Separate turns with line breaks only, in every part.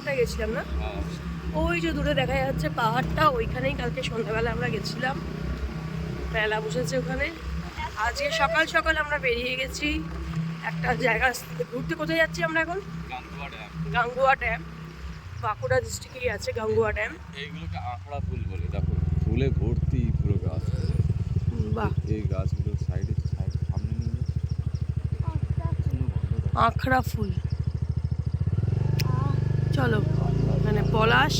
পাহাড়টা গেছিলাম না? ওই যে দূরে দেখা যাচ্ছে পাহাড়টা ওইখানেই কালকে সন্ধ্যাবেলা আমরা গেছিলাম। মেলা বসেছে ওখানে। আজকে সকাল সকাল আমরা বেরিয়ে গেছি একটা জায়গা ঘুরতে কোথায় যাচ্ছি আমরা এখন?
গাঙ্গুয়া ড্যাম।
বাঁকুড়া ডিস্ট্রিক্টেই আছে গাঙ্গুয়া ড্যাম।
এইগুলোকে আঁকড়া ফুল বলে দেখো ফুলে ভর্তি পুরো গাছ।
বাহ।
এই গাছগুলোর সাইডে সাইড সামনে।
আখড়া ফুল। চলো মানে পলাশ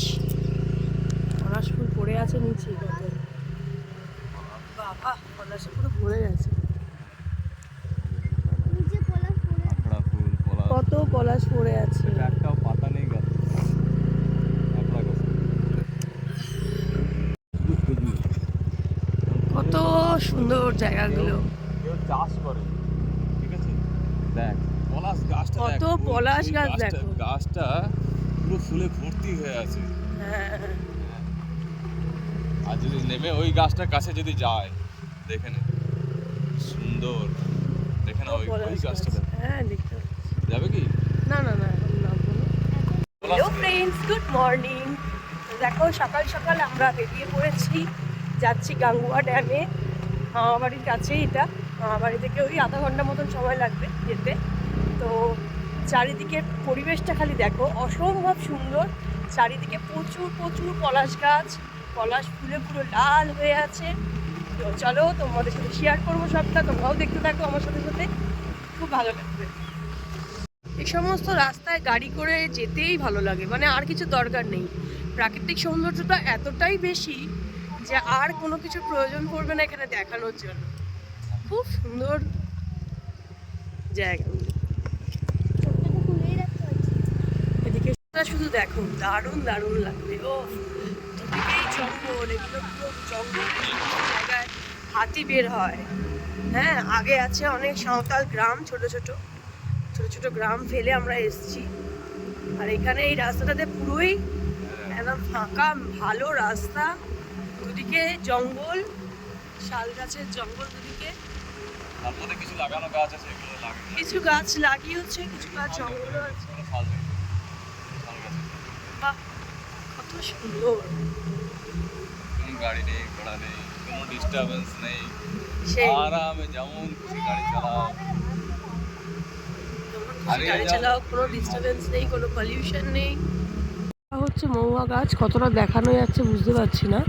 পলাশ ফুল পড়ে আছে নিচে। বাবা পলাশে পুরো ভরে গেছে।
পলাশ
কত পলাশ পড়ে আছে।
একটাও পাতা নেই গাছ।
কত সুন্দর জায়গাগুলো।
কেউ চাষ করে ঠিক আছে? দেখ পলাশ গাছটা
কত পলাশ গাছ দেখো।
গাছটা পুরো ফুলে ভর্তি হয়ে আছে।
হ্যাঁ
আর যদি নেমে ওই গাছটার কাছে যদি যায় দেখে নে। সুন্দর। দেখে না ওই ওই গাছটা
হ্যাঁ দেখতে
যাবে কি?
না না না হ্যালো ফ্রেন্ডস গুড মর্নিং দেখো সকাল সকাল আমরা বেরিয়ে পড়েছি। যাচ্ছি গাঙ্গুয়া ড্যামে। মামাবাড়ির কাছেই এটা। মামাবাড়ি থেকে ওই আধা ঘণ্টা মতন সময় লাগবে যেতে। চারিদিকের পরিবেশটা খালি দেখো, অসম্ভব সুন্দর। চারিদিকে প্রচুর প্রচুর পলাশ গাছ। পলাশ ফুলে পুরো লাল হয়ে আছে। তো চলো, তোমাদের সাথে শেয়ার করব সবটা। তোমরাও দেখতে থাকো আমার সাথে সাথে। খুব ভালো লাগবে। এই সমস্ত রাস্তায় গাড়ি করে যেতেই ভালো লাগে। মানে আর কিছু দরকার নেই। প্রাকৃতিক সৌন্দর্যটা এতটাই বেশি যে আর কোনো কিছু প্রয়োজন পড়বে না এখানে দেখানোর জন্য। খুব সুন্দর জায়গা। এদিকে শুধু দেখো দারুণ দারুণ লাগবে। ও দুদিকেই জঙ্গল এগুলো পুরো জঙ্গল জায়গায় হাতি বের হয়। হ্যাঁ আগে আছে অনেক সাঁওতাল গ্রাম ছোট ছোট। ছোট ছোট গ্রাম ফেলে আমরা এসেছি। আর এখানে এই রাস্তাটাতে পুরোই একদম ফাঁকা ভালো রাস্তা। দুদিকে জঙ্গল শাল গাছের জঙ্গল দুদিকে।
কিছু লাগানো গাছ আছে
কিছু গাছ লাগিয়েছে কিছু গাছ জঙ্গলও আছে
কোনো শাল নেই। শাল গাছ আছে।
বাহ কত সুন্দর।
কোনো গাড়ি নেই ঘোড়া নেই কোনো ডিস্টারবেন্স নেই। আরামে যেমন খুশি গাড়ি চালাও।
যখন খুশি
হারিয়ে
গাড়ি চালাও কোনো ডিস্টারবেন্স নেই কোনো পলিউশন নেই। হচ্ছে মহুয়া গাছ কতটা দেখানো যাচ্ছে বুঝতে পারছি না।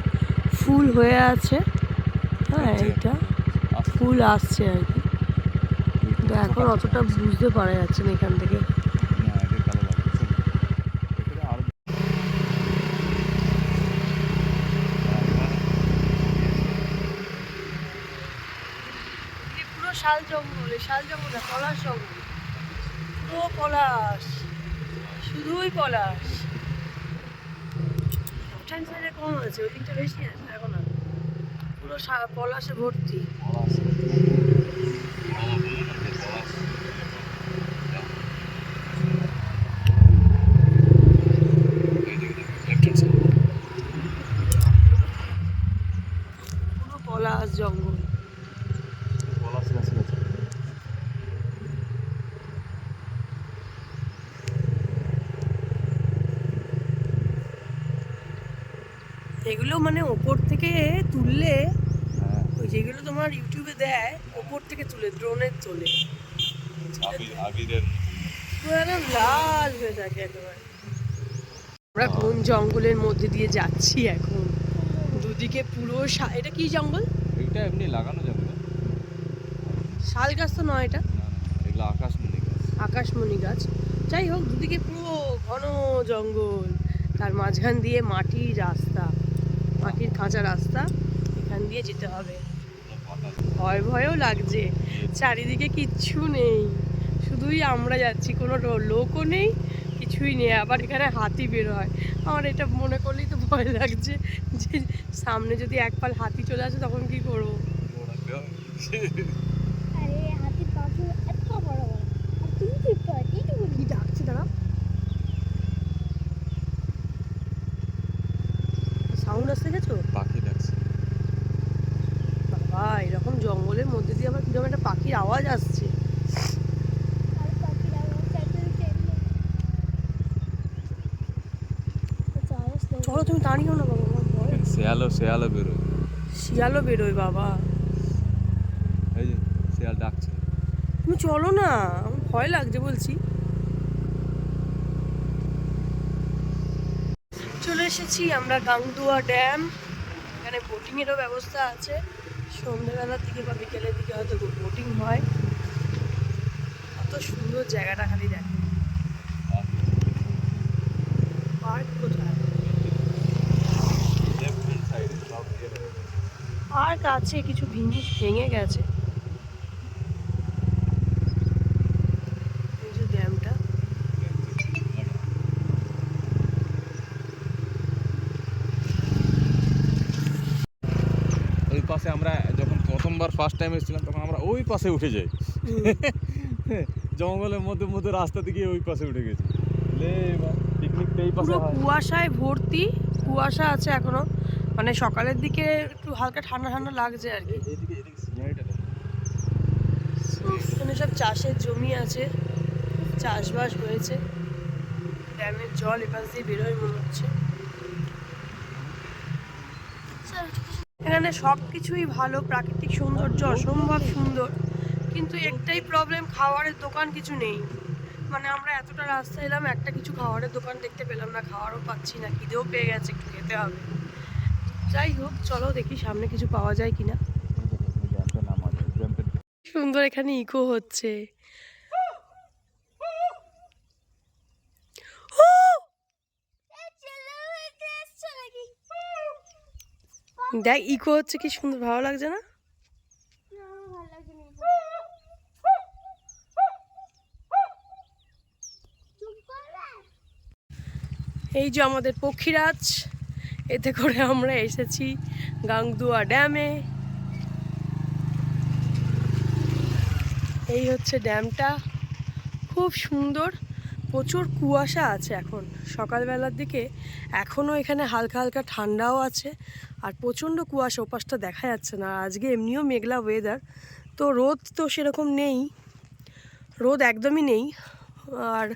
ফুল হয়ে আছে। হ্যাঁ। এইটা। ফুল আসছে আর কি। কিন্তু এখন অতটা বুঝতে পারা যাচ্ছে না এখান থেকে
না, এটা কালো লাগছে। এখানে আরো-
এদিকে পুরো শাল জঙ্গল এই শাল জঙ্গল না, পলাশ জঙ্গল পুরো পলাশ, শুধুই পলাশ। লেফট সাইডে কম আছে, ওই দিকটা বেশি আছে এখন আর। পুরো পলাশে ভর্তি।
পলাশ। বাবা বলল না যে পলাশ। এই দিকে দেখো, left hand side।
পুরো পলাশ জঙ্গল
পলাশ গাছ আছে।
এগুলো মানে ওপর থেকে তুললে
হ্যাঁ,
ওই যেগুলো তোমার ইউটিউবে দেয় ওপর থেকে তুলে ড্রোনের তোলে। লাল হয়ে থাকে একেবারে। আমরা কোন জঙ্গলের মধ্যে দিয়ে যাচ্ছি এখন? দুদিকে পুরো এটা কি জঙ্গল?
এইটা এমনি লাগানো না।
শাল গাছ তো নয় এটা?
এগুলো আকাশমণি গাছ।
আকাশমণি গাছ। যাই হোক দুদিকে পুরো ঘন জঙ্গল। তার মাঝখান দিয়ে মাটির রাস্তা। মাটির খাঁচা রাস্তা, এখান দিয়ে যেতে হবে। ভয় ভয়ও লাগছে। চারিদিকে কিচ্ছু নেই। শুধুই আমরা যাচ্ছি, কোনো লোকও নেই, কিছুই নেই। আবার এখানে হাতি বের হয়। আমার এটা মনে করলেই তো ভয় লাগছে যে সামনে যদি এক পাল হাতি চলে আসে, তখন কি করব
দৌড়াতে হবে।
আরে হাতির পা তো এত বড় বড় আর তুমি তো একটু এইটুকু
কি ডাকছে দাঁড়া সাউন্ড আসতে গেছো?
পাখি ডাকছে
বাবা এরকম জঙ্গলের মধ্যে দিয়ে আবার কীরকম একটা পাখির আওয়াজ আসছে। চলো তুমি দাঁড়িয়েও না বাবা।
শেয়ালও শেয়ালও বেরোয়।
শিয়ালও বেরোয় বাবা।
এই যে শেয়াল ডাকছে।
তুমি চলো না ভয় লাগছে বলছি। চলে এসেছি আমরা গাংদুয়া ড্যাম। এখানে বোটিংয়েরও ব্যবস্থা আছে। সন্ধ্যেবেলার দিকে বা বিকেলের দিকে হয়তো বোটিং হয়। কত সুন্দর জায়গাটা খালি দেখো। পার্ক কোথায়। পার্ক আছে কিছু জিনিস ভেঙে গেছে এই যে ড্যামটা
ওই পাশে আমরা যখন প্রথমবার ফার্স্ট টাইম এসেছিলাম তখন আমরা ওই পাশে উঠে যাই। জঙ্গলের মধ্যে মধ্যে রাস্তা দিকে ওই পাশে উঠে গেছি।
পুরো কুয়াশায় ভর্তি কুয়াশা আছে এখনও। মানে সকালের দিকে একটু হালকা ঠান্ডা ঠান্ডা লাগছে আর কি।
এদিকে এদিকে সিনারিটা
এখানে সব চাষের জমি আছে চাষবাস হয়েছে। ড্যামের জল এপাশ দিয়ে বেরোয় মনে হচ্ছে। এখানে সব কিছুই ভালো, প্রাকৃতিক সৌন্দর্য অসম্ভব সুন্দর। কিন্তু একটাই প্রবলেম খাবারের দোকান কিছু নেই। মানে আমরা এতটা রাস্তা এলাম, একটা কিছু খাবারের দোকান দেখতে পেলাম না খাওয়ারও পাচ্ছি না, খিদেও পেয়ে গেছে একটু খেতে হবে। যাই হোক, চলো দেখি সামনে কিছু পাওয়া যায় কিনা। সুন্দর এখানে ইকো হচ্ছে। দেখ ইকো হচ্ছে কি সুন্দর, ভালো লাগছে না? এই যে আমাদের পক্ষীরাজ, এতে করে আমরা এসেছি গাংদুয়া ড্যামে। এই হচ্ছে ড্যামটা, খুব সুন্দর। প্রচুর কুয়াশা আছে এখন। সকালবেলার দিকে এখনও এখানে হালকা হালকা ঠান্ডাও আছে আর প্রচণ্ড কুয়াশা ওপাশটা দেখা যাচ্ছে না। আজকে এমনিও মেঘলা ওয়েদার তো রোদ তো সেরকম নেই। রোদ একদমই নেই। আর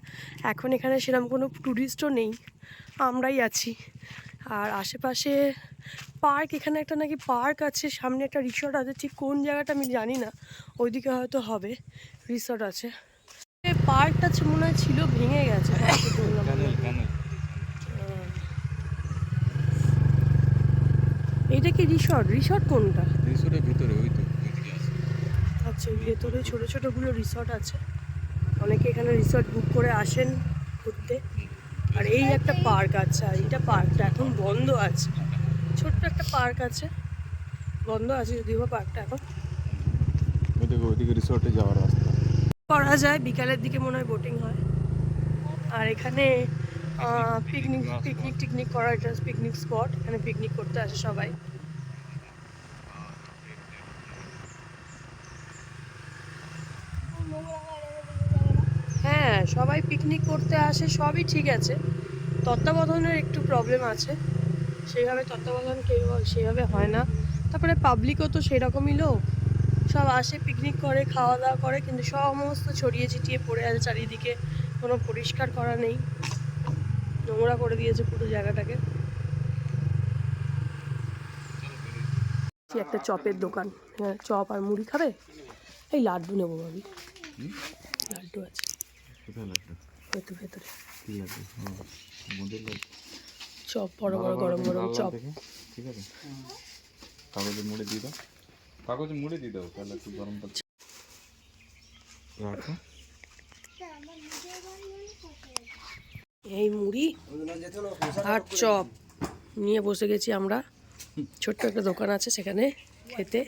এখন এখানে সেরকম কোনো ট্যুরিস্টও নেই। আমরাই আছি। আর আশেপাশে পার্ক এখানে একটা নাকি পার্ক আছে, সামনে একটা রিসর্ট আছে। ঠিক কোন জায়গাটা আমি জানি না। ওইদিকে হয়তো হবে। রিসর্ট আছে। পার্কটা মনে হয় ছিল ভেঙে গেছে।
ক্যানেল
কি রিসর্ট রিসর্ট কোনটা?
রিসোর্টের ভিতরে ওই তো
আচ্ছা ভেতরে ছোটো ছোটোগুলো রিসর্ট আছে। অনেকে এখানে রিসর্ট বুক করে আসেন ঘুরতে। আর এই একটা পার্ক আছে আর এইটা পার্কটা এখন বন্ধ আছে। ছোট্ট একটা পার্ক আছে। বন্ধ আছে যদিও পার্কটা এখন।
ওইদিকে ওইদিকে রিসোর্টে যাওয়ার রাস্তা।
করা যায় বিকালের দিকে মনে হয় বোটিং হয়। আর এখানে পিকনিক পিকনিক টিকনিক করার এটা পিকনিক স্পট এখানে পিকনিক করতে আসে সবাই। হ্যাঁ সবাই পিকনিক করতে আসে সবই ঠিক আছে। তত্ত্বাবধানের একটু প্রবলেম আছে। সেইভাবে তত্ত্বাবধান কেউ সেইভাবে হয় না। তারপরে পাবলিকও তো সেরকমই লোক। সব আসে পিকনিক করে খাওয়া দাওয়া করে কিন্তু সমস্ত ছড়িয়ে ছিটিয়ে পড়ে আছে চারিদিকে। কোনো পরিষ্কার করা নেই। নোংরা করে দিয়েছে পুরো জায়গাটাকে। একটা চপের দোকান। হ্যাঁ চপ আর মুড়ি খাবে? এই লাড্ডু নেব ভাবি। লাড্ডু আছে। ভেতরে
লাগবে
চপ বড় বড় গরম গরম চপ।
ঠিক আছে। কাগজে মুড়ে দিয়ে দাও। কাগজে মুড়ে দিয়ে দাও তাহলে একটু গরম রাখো।
এই মুড়ি আর চপ নিয়ে বসে গেছি আমরা। ছোট্ট একটা দোকান আছে সেখানে খেতে।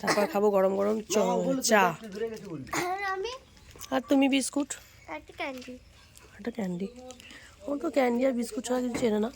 তারপর খাব গরম গরম চ চা।
আর
আর তুমি বিস্কুট?
একটা ক্যান্ডি
একটা ক্যান্ডি ও তো ক্যান্ডি আর বিস্কুট ছাড়া কিছু চেনে না।